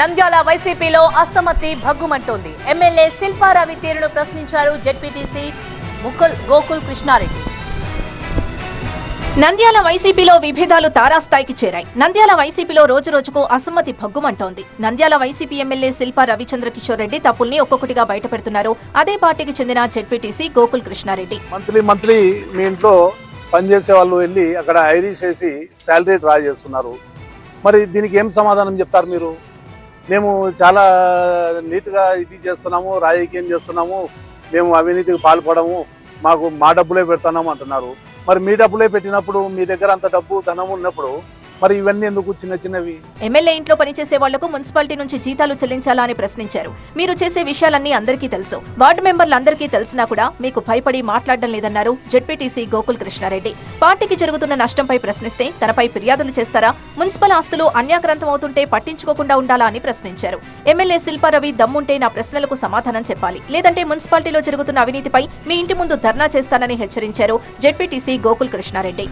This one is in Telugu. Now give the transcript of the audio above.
నంద్యాల వైసీపీలో అసమ్మతి భగ్గుమంటోంది. ఎమ్మెల్యే శిల్పారావి తీరును ప్రశ్నించారు జెడ్పీటీసీ ముకుల్ గోకుల్ కృష్ణారెడ్డి. నంద్యాల వైసీపీలో విభేదాలు తారాస్థాయికి చేరాయి. నంద్యాల వైసీపీలో రోజు రోజుకు అసమ్మతి భగ్గుమంటోంది. నంద్యాల వైసీపీ ఎమ్మెల్యే శిల్పా రవిచంద్ర కిషోర్ రెడ్డి తప్పుల్ని ఒక్కొక్కటిగా బయటపెడుతున్నారు. అదే పార్టీకి చెందిన ZPTC Gokul Krishnareddy. Monthly monthly మీ ఇంట్లో పనిచేసే వాళ్ళు వెళ్ళి అక్కడ ఐరీస్ వేసి శాలరీ డ్రా చేస్తున్నారు. మరి దీనికి ఏం సమాధానం చెప్తారు మీరు? మేము చాలా నీట్గా ఇది చేస్తున్నాము రాజకీయం చేస్తున్నాము మేము అవినీతికి పాల్పడము మాకు మా డబ్బులే పెడుతున్నాము అంటున్నారు. మరి మీ డబ్బులే పెట్టినప్పుడు మీ దగ్గర అంత డబ్బు ధనం ఉన్నప్పుడు మరి ఇవన్నీ ఎందుకు చిన్న చిన్నవి? ఎమ్మెల్యే ఇంట్లో పనిచేసే వాళ్ళకు మున్సిపాలిటీ నుంచి జీతాలు చెల్లించాలా అని ప్రశ్నించారు. మీరు చేసే విషయాలన్నీ అందరికీ తెలుసు. వార్డు మెంబర్లందరికీ తెలిసినా కూడా మీకు భయపడి మాట్లాడడం లేదన్నారు జెడ్పీటీసీ గోకుల్ కృష్ణారెడ్డి పార్టీకి జరుగుతున్న నష్టంపై ప్రశ్నిస్తే తనపై ఫిర్యాదులు చేస్తారా? మున్సిపల్ ఆస్తులు అన్యాక్రాంతం అవుతుంటే పట్టించుకోకుండా ఉండాలా అని ప్రశ్నించారు. ఎమ్మెల్యే శిల్పారవి దమ్ముంటే నా ప్రశ్నలకు సమాధానం చెప్పాలి. లేదంటే మున్సిపాలిటీలో జరుగుతున్న అవినీతిపై మీ ఇంటి ముందు ధర్నా చేస్తానని హెచ్చరించారు జెడ్పీటీసీ గోకుల్ కృష్ణారెడ్డి